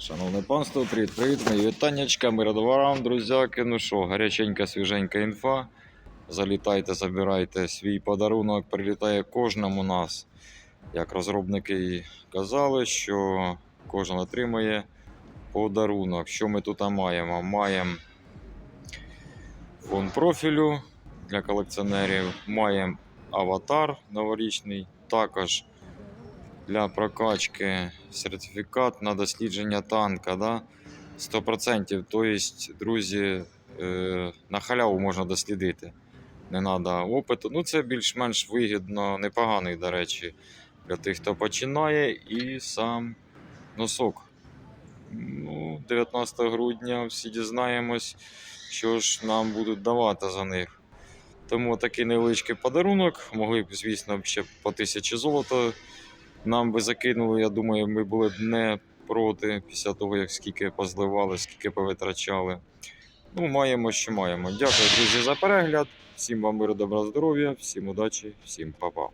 Шановне панство, привіт, привіт, мої вітаннячка, мира вам, друзяки. Ну що, гаряченька, свіженька інфа. Залітайте, забирайте свій подарунок, прилітає кожному нас. Як розробники казали, що кожен отримає подарунок. Що ми тут маємо? Маємо фон профілю для колекціонерів, маємо аватар новорічний, також для прокачки сертифікат на дослідження танка. Да? 100%. Тобто, друзі, е, на халяву можна дослідити. Не треба опиту. Ну, це більш-менш вигідно, непоганий, до речі, для тих, хто починає, і сам носок. Ну, 19 грудня всі дізнаємось, що ж нам будуть давати за них. Тому такий невеличкий подарунок. Могли б, звісно, ще по тисячі золота нам би закинули. Я думаю, ми були б не проти після того, як скільки позливали, скільки повитрачали. Ну, маємо, що маємо. Дякую, друзі, за перегляд. Всім вам миру, добра, здоров'я, всім удачі, всім па-па.